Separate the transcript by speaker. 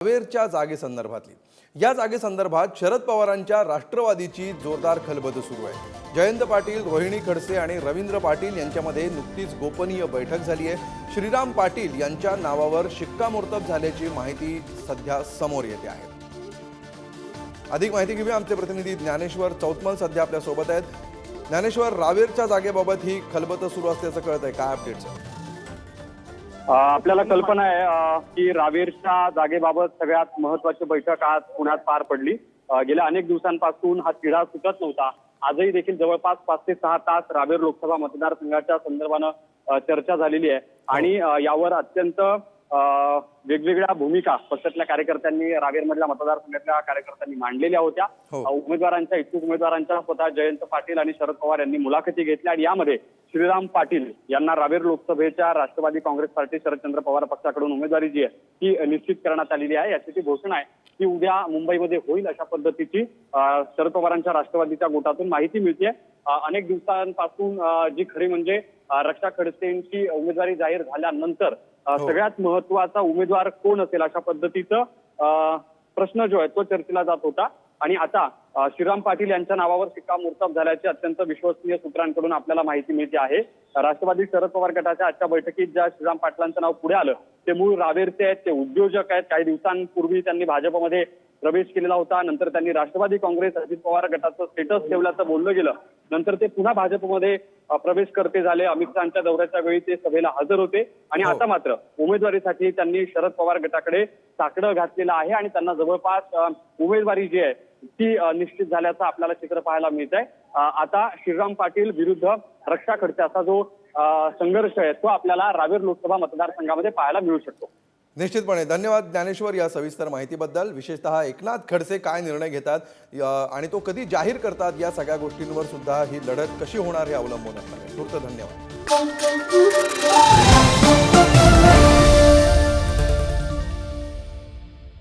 Speaker 1: रावेरच्या जागेसंदर्भातली या जागेसंदर्भात शरद पवारांच्या राष्ट्रवादीची जोरदार खलबत सुरू आहे. जयंत पाटील रोहिणी खडसे आणि रवींद्र पाटील यांच्यामध्ये नुकतीच गोपनीय बैठक झाली आहे. श्रीराम पाटील यांच्या नावावर शिक्कामोर्तब झाल्याची माहिती सध्या समोर येते आहे. अधिक माहिती घेऊया आमचे प्रतिनिधी ज्ञानेश्वर चौतमल सध्या आपल्यासोबत आहेत. ज्ञानेश्वर रावेरच्या जागेबाबत ही खलबत सुरू असल्याचं कळत आहे काय अपडेट्स
Speaker 2: आपल्याला कल्पना आहे की रावेरच्या जागेबाबत सगळ्यात महत्वाची बैठक आज पुण्यात पार पडली. गेल्या अनेक दिवसांपासून हा तिढा सुटत नव्हता. आजही देखील जवळपास पाच ते सहा तास रावेर लोकसभा मतदारसंघाच्या संदर्भानं चर्चा झालेली आहे. आणि यावर अत्यंत वेगवेगळ्या भूमिका पक्षातल्या कार्यकर्त्यांनी रावेरमधल्या मतदारसंघातल्या कार्यकर्त्यांनी मांडलेल्या होत्या
Speaker 1: हो.
Speaker 2: उमेदवारांच्या इच्छुक उमेदवारांच्या स्वतः जयंत पाटील आणि शरद पवार यांनी मुलाखती घेतल्या आणि यामध्ये श्रीराम पाटील यांना रावेर लोकसभेच्या राष्ट्रवादी काँग्रेस पार्टी शरदचंद्र पवार पक्षाकडून उमेदवारी जी आहे ती निश्चित करण्यात आलेली आहे याची ती घोषणा आहे ती उद्या मुंबईमध्ये होईल अशा पद्धतीची शरद पवारांच्या राष्ट्रवादीच्या गोटातून माहिती मिळते अनेक दिवसांपासून जी खरी म्हणजे रक्षा खडसेंची उमेदवारी जाहीर झाल्यानंतर. सगळ्यात महत्त्वाचा उमेदवार कोण असेल अशा पद्धतीचं प्रश्न जो आहे तो चर्चेला जात होता. आणि आता श्रीराम पाटील यांच्या नावावर शिक्कामोर्तब झाल्याची अत्यंत विश्वसनीय सूत्रांकडून आपल्याला माहिती मिळते आहे. राष्ट्रवादी शरद पवार गटाच्या आजच्या बैठकीत ज्या श्रीराम पाटलांचं नाव पुढे आलं ते मूळ रावेरचे आहेत ते उद्योजक आहेत. काही दिवसांपूर्वी त्यांनी भाजपमध्ये प्रवेश केलेला होता. नंतर त्यांनी राष्ट्रवादी काँग्रेस अजित पवार गटाचं स्टेटस ठेवल्याचं बोललं गेलं. नंतर ते पुन्हा भाजपमध्ये प्रवेश करते झाले. अमित शहाच्या दौऱ्याच्या वेळी ते सभेला हजर होते. आणि
Speaker 1: हो.
Speaker 2: आता मात्र उमेदवारीसाठी त्यांनी शरद पवार गटाकडे साकडं घातलेलं आहे आणि त्यांना जवळपास उमेदवारी जी आहे ती निश्चित झाल्याचं आपल्याला चित्र पाहायला मिळत आहे आता श्रीराम पाटील विरुद्ध रक्षा खडसे असा जो संघर्ष आहे तो आपल्याला रावेर लोकसभा मतदारसंघामध्ये पाहायला मिळू शकतो.
Speaker 1: निश्चितपणे. धन्यवाद ज्ञानेश्वर या सविस्तर माहितीबद्दल. विशेषतः एकनाथ खडसे काय निर्णय घेतात आणि तो कधी जाहीर करतात या सगळ्या गोष्टींवर सुद्धा ही लढत कशी होणार हे अवलंबून असणार आहे. तूर्त धन्यवाद.